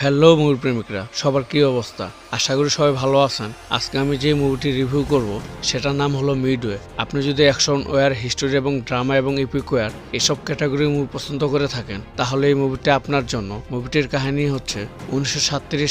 Hello movie প্রেমিকরা। সবার কি অবস্থা? আশা করি সবাই ভালো আছেন। আজকে আমি যে মুভিটি রিভিউ করব, সেটার নাম হলো মিডওয়ে আপনি যদি অ্যাকশন ওয়ার হিস্টোরি এবং ড্রামা এবং ইপিক ওয়ার এসব ক্যাটাগরি মুভি পছন্দ করে থাকেন, তাহলে এই মুভিটি আপনার জন্য। মুভিটির কাহিনী হচ্ছে, উনিশশো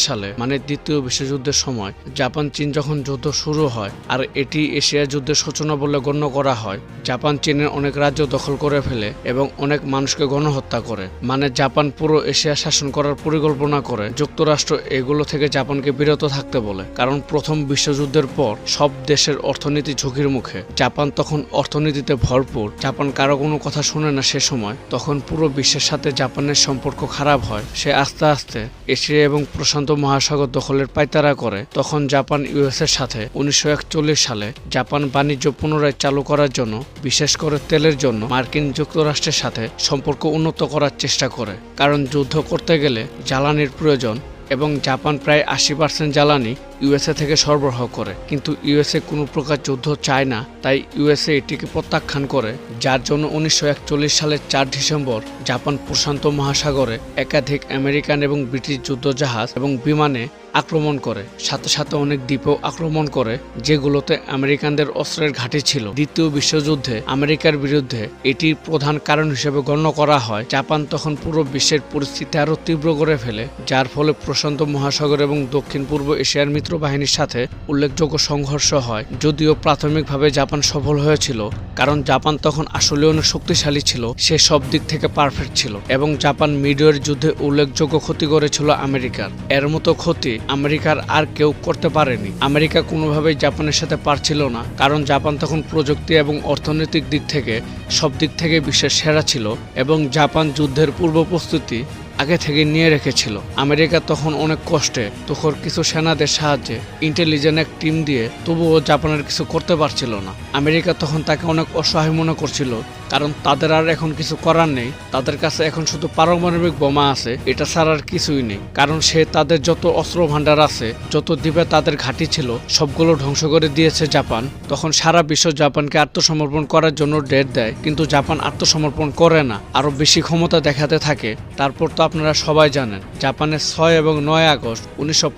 সালে মানে দ্বিতীয় বিশ্বযুদ্ধের সময়, জাপান, চীন যখন যুদ্ধ শুরু হয়, আর এটি এশিয়া যুদ্ধের সূচনা বলে গণ্য করা হয়, জাপান, চীনের অনেক রাজ্য দখল করে ফেলে এবং অনেক মানুষকে গণহত্যা করে। মানে জাপান পুরো এশিয়া শাসন করার পরিকল্পনা করে। যুক্তরাষ্ট্র এগুলো থেকে জাপানকে বিরত থাকতে বলে। কারণ প্রথম বিশ্বযুদ্ধের পর সব দেশের অর্থনীতি ঝুঁকির মুখে। জাপান তখন অর্থনীতিতে ভরপুর। জাপান কারও কোনো কথা শুনে না সে সময়। তখন পুরো বিশ্বের সাথে জাপানের সম্পর্ক খারাপ হয়। সে আস্তে আস্তে এশিয়া এবং প্রশান্ত মহাসাগর দখলের পাইতারা করে। তখন জাপান ইউএস এর সাথে উনিশশো একচল্লিশ সালে জাপান বাণিজ্য পুনরায় চালু করার জন্য, বিশেষ করে তেলের জন্য, মার্কিন যুক্তরাষ্ট্রের সাথে সম্পর্ক উন্নত করার চেষ্টা করে। কারণ যুদ্ধ করতে গেলে জ্বালানির প্রয়োজন এবং জাপান প্রায় আশি পার্সেন্ট জ্বালানি ইউএসএ থেকে সরবরাহ করে। কিন্তু ইউএসএ কোনো প্রকার যুদ্ধ চায় না, তাই ইউএসএ এটিকে প্রত্যাখ্যান করে, যার জন্য উনিশশো একচল্লিশ সালের চার ডিসেম্বর জাপান প্রশান্ত মহাসাগরে একাধিক আমেরিকান এবং ব্রিটিশ যুদ্ধজাহাজ এবং বিমানে আক্রমণ করে। সাথে সাথে অনেক দ্বীপও আক্রমণ করে, যেগুলোতে আমেরিকানদের অস্ত্রের ঘাঁটি ছিল। দ্বিতীয় বিশ্বযুদ্ধে আমেরিকার বিরুদ্ধে এটির প্রধান কারণ হিসেবে গণ্য করা হয়। জাপান তখন পুরো বিশ্বের পরিস্থিতি আরও তীব্র করে ফেলে, যার ফলে প্রশান্ত মহাসাগর এবং দক্ষিণ পূর্ব এশিয়ার মিত্র বাহিনীর সাথে উল্লেখযোগ্য সংঘর্ষ হয়, যদিও প্রাথমিকভাবে জাপান সফল হয়েছিল, কারণ জাপান তখন আসলে অনেক শক্তিশালী ছিল, সে সব দিক থেকে পারফেক্ট ছিল, এবং জাপান মিডওয়ের যুদ্ধে উল্লেখযোগ্য ক্ষতি করেছিল আমেরিকার। এর মতো ক্ষতি আমেরিকার আর কেউ করতে পারেনি। আমেরিকা কোনোভাবেই জাপানের সাথে পারছিল না, কারণ জাপান তখন প্রযুক্তি এবং অর্থনৈতিক দিক থেকে সব দিক থেকে বিশ্বের সেরা ছিল, এবং জাপান যুদ্ধের পূর্ব প্রস্তুতি আগে থেকে নিয়ে রেখেছিল। আমেরিকা তখন অনেক কষ্টে তখন কিছু সেনাদের সাহায্যে ইন্টেলিজেন্ট এক টিম দিয়ে তবুও জাপানের কিছু করতে পারছিল না। আমেরিকা তখন তাকে অনেক অসহায় মনে করছিল, কারণ তাদের আর এখন কিছু করার নেই। তাদের কাছে এখন শুধু পারমাণবিক বোমা আছে, এটা ছাড়া আর কিছুই নেই। কারণ সে তাদের যত অস্ত্র ভাণ্ডার আছে, যত দ্বীপে তাদের ঘাঁটি ছিল, সবগুলো ধ্বংস করে দিয়েছে জাপান। তখন সারা বিশ্ব জাপানকে আত্মসমর্পণ করার জন্য ডেট দেয়, কিন্তু জাপান আত্মসমর্পণ করে না। আরও বেশি ক্ষমতা দেখাতে থাকে, তারপর তো আপনারা সবাই জানেন, জাপানের ছয় এবং নয় আগস্ট উনিশশো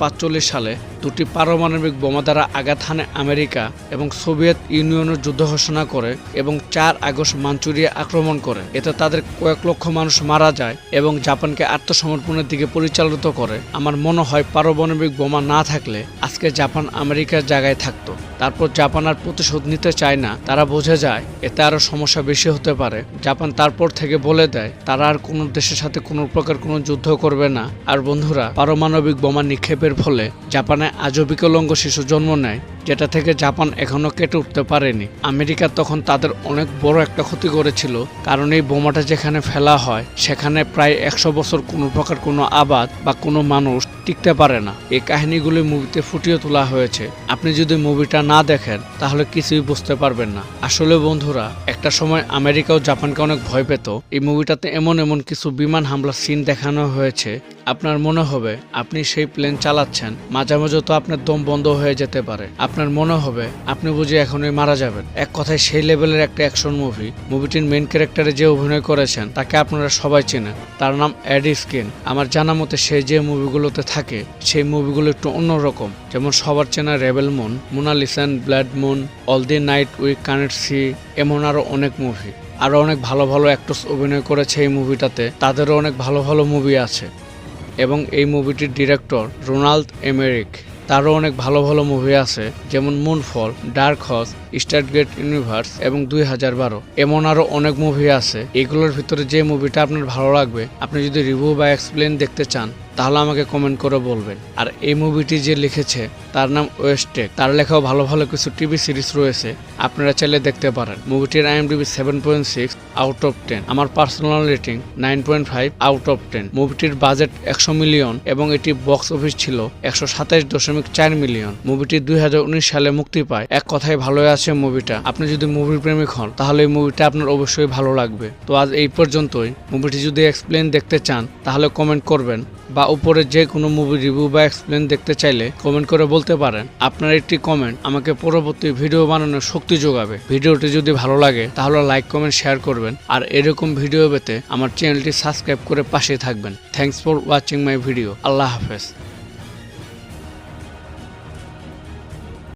সালে দুটি পারমাণবিক বোমা দ্বারা আঘাত হানে আমেরিকা এবং সোভিয়েত ইউনিয়নের যুদ্ধ ঘোষণা করে এবং চার আগস্ট মাঞ্চুরিয়া আক্রমণ করে। এতে তাদের কয়েক লক্ষ মানুষ মারা যায় এবং জাপানকে আত্মসমর্পণের দিকে পরিচালিত করে। আমার মনে হয় পারমাণবিক বোমা না থাকলে আজকে জাপান আমেরিকার জায়গায় থাকতো। তারপর জাপান আর প্রতিশোধ নিতে চায় না, তারা বুঝে যায় এতে আরও সমস্যা বেশি হতে পারে। জাপান তারপর থেকে বলে দেয়, তারা আর কোনো দেশের সাথে কোনো প্রকার কোনো যুদ্ধ করবে না। আর বন্ধুরা, পারমাণবিক বোমা নিক্ষেপের ফলে জাপানে আজও বিকলঙ্গ শিশু জন্ম নেয়, যেটা থেকে জাপান এখনও কেটে উঠতে পারেনি। আমেরিকা তখন তাদের অনেক বড় একটা ক্ষতি করেছিল, কারণ এই বোমাটা যেখানে ফেলা হয়, সেখানে প্রায় একশো বছর কোনো প্রকার কোনো আবাদ বা কোনো মানুষ টিকতে পারে না। এই কাহিনীগুলি মুভিতে ফুটিয়ে তোলা হয়েছে। আপনি যদি মুভিটা না দেখেন, তাহলে কিছুই বুঝতে পারবেন না। আসলে বন্ধুরা, একটা সময় আমেরিকা ও জাপানকে অনেক ভয় পেত। এই মুভিটাতে এমন এমন কিছু বিমান হামলার সিন দেখানো হয়েছে আপনার মনে হবে আপনি সেই প্লেন চালাচ্ছেন মাঝে মাঝে তো আপনার দম বন্ধ হয়ে যেতে পারে। আপনার মনে হবে আপনি বুঝি এখনই মারা যাবেন। এক কথায় সেই লেভেলের একটা অ্যাকশন মুভি, মুভিটির মেন ক্যারেক্টারে যে অভিনয় করেছেন, তাকে আপনারা সবাই চেনেন। তার নাম অ্যাডি স্কিন। আমার জানা মতে সে যে মুভিগুলোতে থাকে, সেই মুভিগুলো একটু অন্যরকম। যেমন সবার চেনা Rebel Moon মোনালিসান Blood Moon, All the Night We Connect See, এমন আরও অনেক মুভি। আরও অনেক ভালো ভালো অ্যাক্টর্স অভিনয় করেছে এই মুভিটাতে। তাদেরও অনেক ভালো ভালো মুভি আছে। এবং এই মুভিটির ডিরেক্টর রোনাল্ড এমেরিক। তারও অনেক ভালো ভালো মুভি আছে, যেমন Moonfall dark horse Stargate universe এবং দুই হাজার বারো। এমন আরও অনেক মুভি আছে। এগুলোর ভিতরে যে মুভিটা আপনার ভালো লাগবে, আপনি যদি রিভিউ বা এক্সপ্লেন দেখতে চান, তাহলে আমাকে কমেন্ট করে বলবেন। আর এই মুভিটি যে লিখেছে, তার নাম ওয়েস্টেক তার লেখাও ভালো ভালো কিছু টিভি সিরিজ রয়েছে, আপনারা চাইলে দেখতে পারেন। মুভিটির IMDb seven point six out of ten আমার personal rating nine point five out of ten মুভিটির budget একশো মিলিয়ন এবং এটি বক্স অফিস ছিল একশো সাতাশ দশমিক চার মিলিয়ন মুভিটি দুই হাজার উনিশ সালে মুক্তি পায়। এক কথায় ভালোই আছে। মুভিটা আপনি যদি মুভির প্রেমিক হন, তাহলে এই মুভিটা আপনার অবশ্যই ভালো লাগবে। তো আজ এই পর্যন্তই। মুভিটি যদি এক্সপ্লেন দেখতে চান, তাহলে কমেন্ট করবেন বা উপরে যে কোনো মুভি রিভিউ বা এক্সপ্লেন দেখতে চাইলে কমেন্ট করে বলতে পারেন। আপনার একটি কমেন্ট আমাকে পরবর্তী ভিডিও বানানোর শক্তি যোগাবে। ভিডিওটি যদি ভালো লাগে, তাহলে লাইক কমেন্ট শেয়ার করবেন। আর এরকম ভিডিও পেতে আমার চ্যানেলটি সাবস্ক্রাইব করে পাশে থাকবেন। Thanks for watching my video আল্লাহ হাফেজ।